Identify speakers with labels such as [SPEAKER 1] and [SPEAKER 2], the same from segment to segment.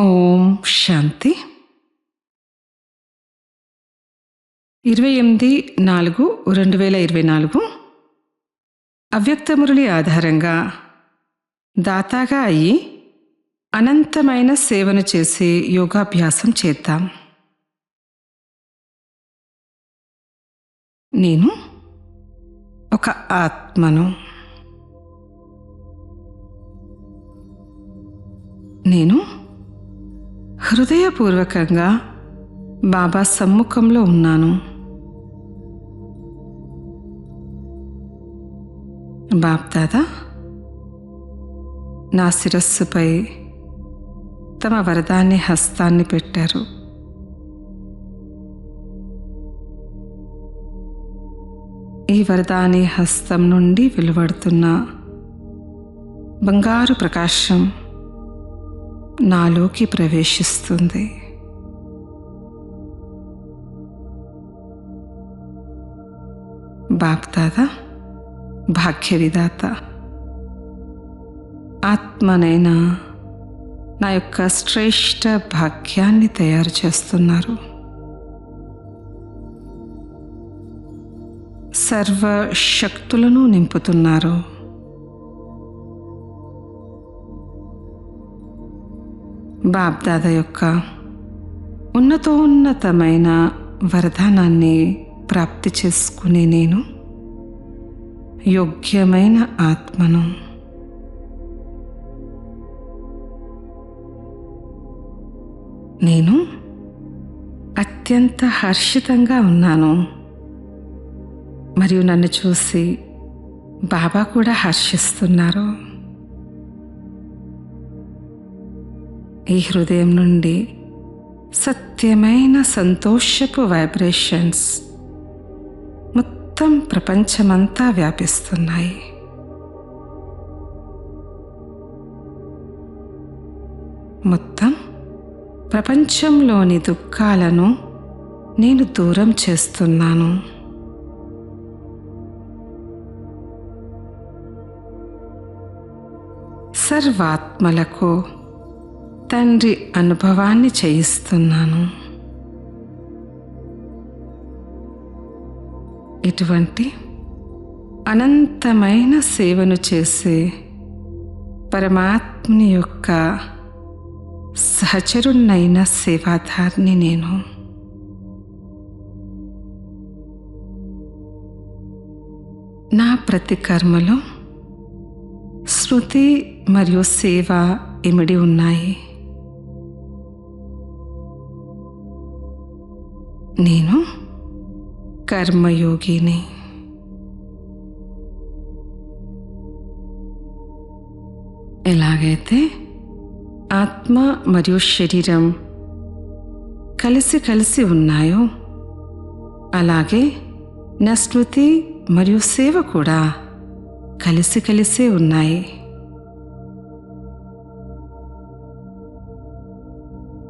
[SPEAKER 1] ఓం శాంతి. ఇరవై ఎనిమిది నాలుగు రెండు వేల ఇరవై నాలుగు. అవ్యక్త మురళి ఆధారంగా దాతాగా అయ్యి అనంతమైన సేవను చేసే యోగాభ్యాసం చేద్దాం. నేను ఒక ఆత్మను. నేను హృదయపూర్వకంగా బాబా సమ్ముఖంలో ఉన్నాను. బాప్దాదా నా శిరస్సుపై తమ వరదాన్ని హస్తాన్ని పెట్టారు. ఈ వరదాని హస్తం నుండి వెలువడుతున్న బంగారు ప్రకాశం నాలోకి ప్రవేశిస్తుంది. బాప్దాదా భాగ్య విధాత ఆత్మనైనా నా యొక్క శ్రేష్ట భాగ్యాన్ని తయారు చేస్తున్నారు. సర్వ శక్తులను నింపుతున్నారు. బాబ్దాద యొక్క ఉన్నతోన్నతమైన వరదానాన్ని ప్రాప్తి చేసుకునే నేను యోగ్యమైన ఆత్మను. నేను అత్యంత హర్షితంగా ఉన్నాను. మరియు నన్ను చూసి బాబా కూడా హర్షిస్తున్నారు. ఈ హృదయం నుండి సత్యమైన సంతోషపు వైబ్రేషన్స్ మొత్తం ప్రపంచమంతా వ్యాపిస్తున్నాయి. మొత్తం ప్రపంచంలోని దుఃఖాలను నేను దూరం చేస్తున్నాను. సర్వాత్మలకు తండ్రి అనుభవాన్ని చేయిస్తున్నాను. ఇటువంటి అనంతమైన సేవను చేసే పరమాత్మని యొక్క సహచరుణ్ణైన సేవాధారిని నేను. నా ప్రతి కర్మలో శృతి మరియు సేవ ఇమిడి ఉన్నాయి. నేను కర్మయోగిని. ఎలాగైతే ఆత్మ మరియు శరీరం కలిసి కలిసి ఉన్నాయో అలాగే నా స్మృతి మరియు సేవ కూడా కలిసి కలిసే ఉన్నాయి.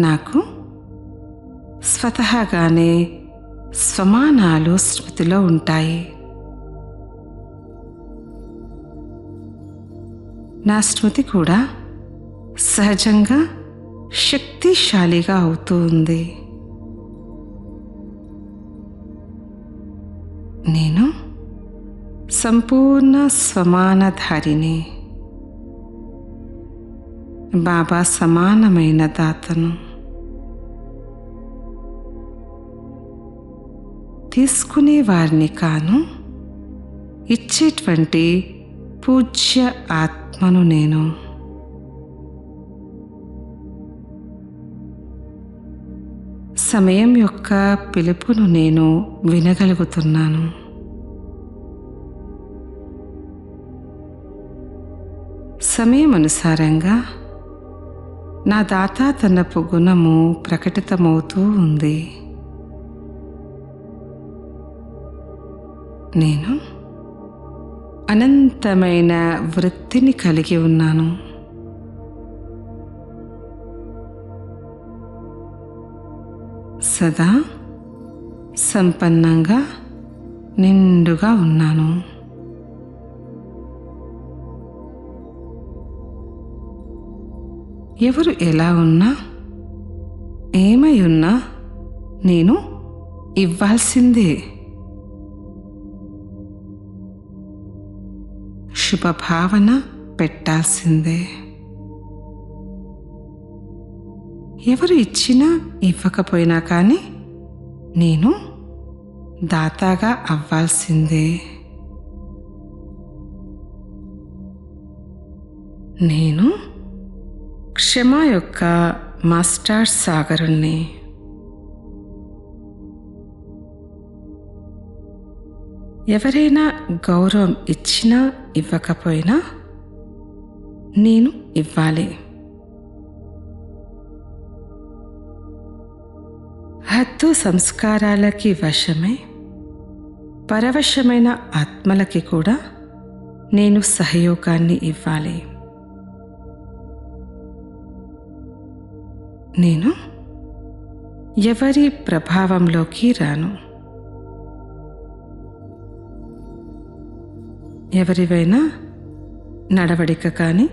[SPEAKER 1] నాకు స్వతహాగానే స్వమానాలు స్మృతిలో ఉంటాయి. నా స్మృతి కూడా సహజంగా శక్తిశాలిగా అవుతూ ఉంది. నేను సంపూర్ణ స్వమానధారిని. బాబా సమానమైన దాతను. తీసుకునే వారిని కాను. ఇచ్చేటువంటి పూజ్య ఆత్మను నేను. సమయం యొక్క పిలుపును నేను వినగలుగుతున్నాను. సమయం అనుసారంగా నా దాతాతనపు గుణము ప్రకటితమవుతూ ఉంది. నేను అనంతమైన వృత్తిని కలిగి ఉన్నాను. సదా సంపన్నంగా నిండుగా ఉన్నాను. ఎవరు ఎలా ఉన్నా ఏమై ఉన్నా నేను ఇవ్వాల్సిందే. శుభభావన పెట్టాల్సిందే. ఎవరు ఇచ్చినా ఇవ్వకపోయినా కానీ నేను దాతాగా అవ్వాల్సిందే. నేను క్షమ యొక్క మాస్టర్ సాగరుణ్ణి. ఎవరైనా గౌరవం ఇచ్చినా ఇవ్వకపోయినా నేను ఇవ్వాలి. హద్దు సంస్కారాలకి వశమై పరవశమైన ఆత్మలకి కూడా నేను సహయోగాన్ని ఇవ్వాలి. నేను ఎవరి ప్రభావంలోకి రాను. ఎవరివైనా నడవడిక కానీ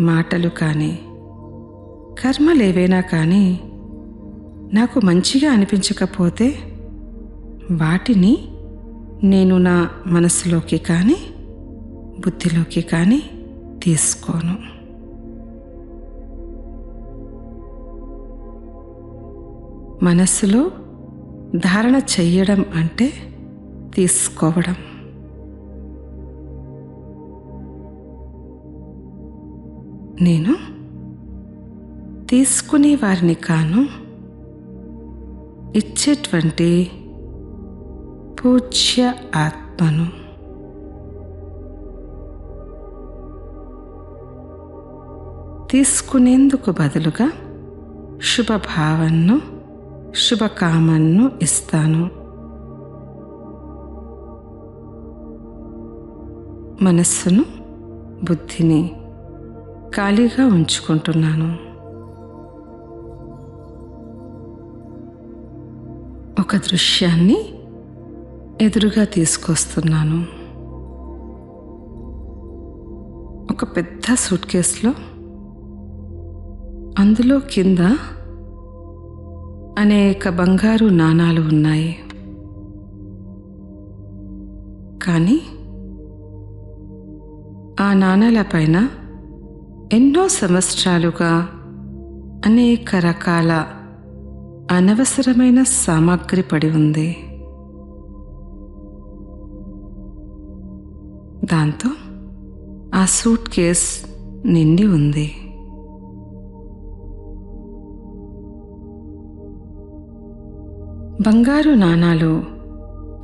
[SPEAKER 1] మాటలు కానీ కర్మలేవైనా కానీ నాకు మంచిగా అనిపించకపోతే వాటిని నేను నా మనసులోకి కానీ బుద్ధిలోకి కానీ తీసుకోను. మనస్సులో ధారణ చెయ్యడం అంటే తీసుకోవడం. నేను తీసుకునే వారిని కాను ఇచ్చేటువంటి పూజ్య ఆత్మను. తీసుకునేందుకు బదులుగా శుభభావన్ను శుభకామన్ను ఇస్తాను. మనస్సును బుద్ధిని ఖాళీగా ఉంచుకుంటున్నాను. ఒక దృశ్యాన్ని ఎదురుగా తీసుకొస్తున్నాను. ఒక పెద్ద సూట్ కేసులో అందులో కింద అనేక బంగారు నాణాలు ఉన్నాయి. కానీ ఆ నాణాలపైన ఎన్నో సంవత్సరాలుగా అనేక రకాల అనవసరమైన సామాగ్రి పడి ఉంది. దాంతో ఆ సూట్ కేస్ నిండి ఉంది. బంగారు నాణాలు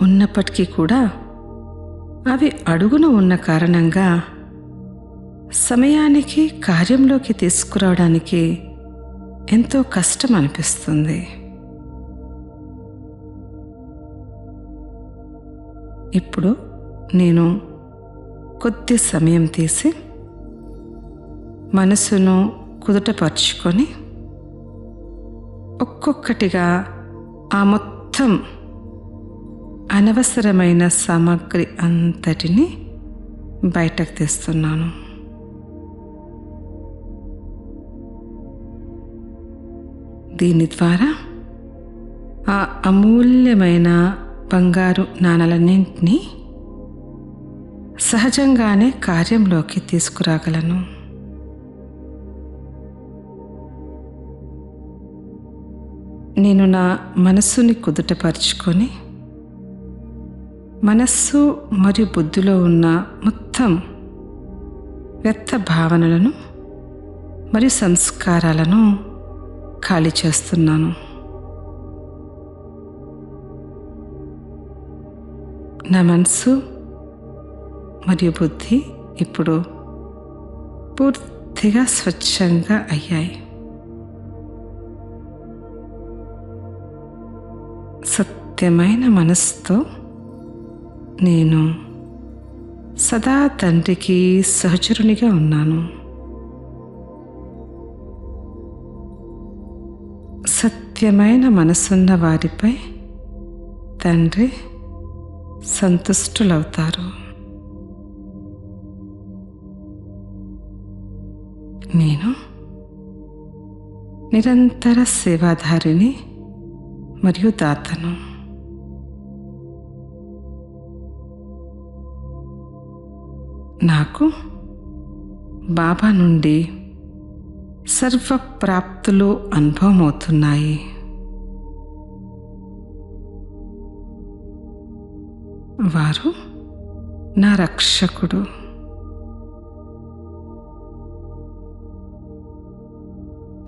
[SPEAKER 1] ఉన్నప్పటికీ కూడా అవి అడుగున ఉన్న కారణంగా సమయానికి కార్యంలోకి తీసుకురావడానికి ఎంతో కష్టం అనిపిస్తుంది. ఇప్పుడు నేను కొద్ది సమయం తీసి మనసును కుదుటపరుచుకొని ఒక్కొక్కటిగా ఆ మొత్తం అనవసరమైన సామాగ్రి అంతటిని బయటకు తీస్తున్నాను. దీని ద్వారా ఆ అమూల్యమైన బంగారు నాణాలన్నింటినీ సహజంగానే కార్యంలోకి తీసుకురాగలను. నేను నా మనస్సుని కుదుటపరుచుకొని మనస్సు మరియు బుద్ధిలో ఉన్న మొత్తం వ్యర్థ భావనలను మరియు సంస్కారాలను ఖాళీ చేస్తున్నాను. నా మనసు మరియు బుద్ధి ఇప్పుడు పూర్తిగా స్వచ్ఛంగా అయ్యాయి. సత్యమైన మనసుతో నేను సదా తండ్రికి సహచరునిగా ఉన్నాను. సత్యమైన మనసున్న వారిపై తండ్రి సంతుష్టులవుతారు. నేను నిరంతర సేవాధారిని మరియు దాతను. నాకు బాబా నుండి సర్వప్రాప్తులు అనుభవమవుతున్నాయి. వారు నా రక్షకుడు.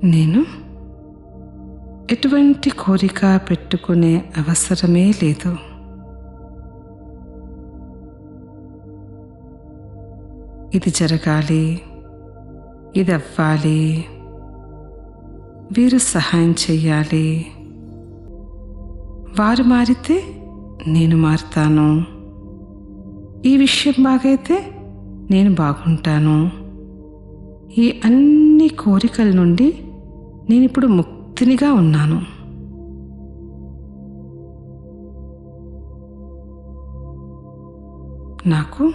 [SPEAKER 1] నేను ఎటువంటి కోరిక పెట్టుకునే అవసరమే లేదు. ఇది జరగాలి. ఇది అవ్వాలి వీరు సహాయం చెయ్యాలి. వారు మారితే నేను మారుతాను. ఈ విషయం బాగైతే నేను బాగుంటాను. ఈ అన్ని కోరికల నుండి నేను ఇప్పుడు ముక్తినిగా ఉన్నాను. నాకు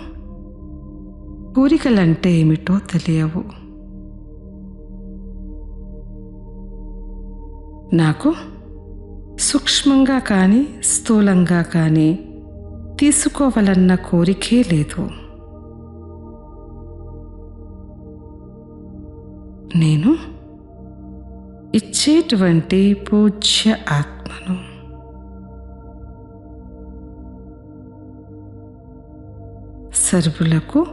[SPEAKER 1] కోరికలంటే ఏమిటో తెలియవు. నాకు సూక్ష్మంగా కానీ స్థూలంగా కానీ తీసుకోవాలన్న కోరికే లేదు. నేను ఇచ్చేటువంటి పూజ్య ఆత్మను సర్వులకు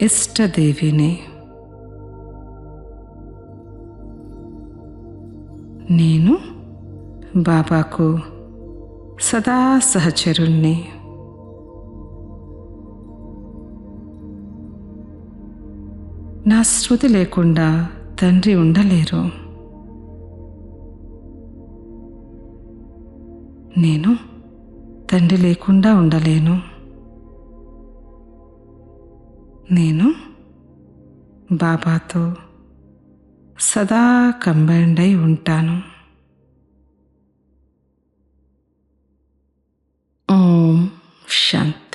[SPEAKER 1] ఇష్టదేవిని నేను బాబాకు సదా సహచరుణ్ణి నా శృతి లేకుండా తండ్రి ఉండలేరు. నేను తండ్రి లేకుండా ఉండలేను. నేను బాబాతో సదా కంబైండ్ అయి ఉంటాను. ఓం శాంతి.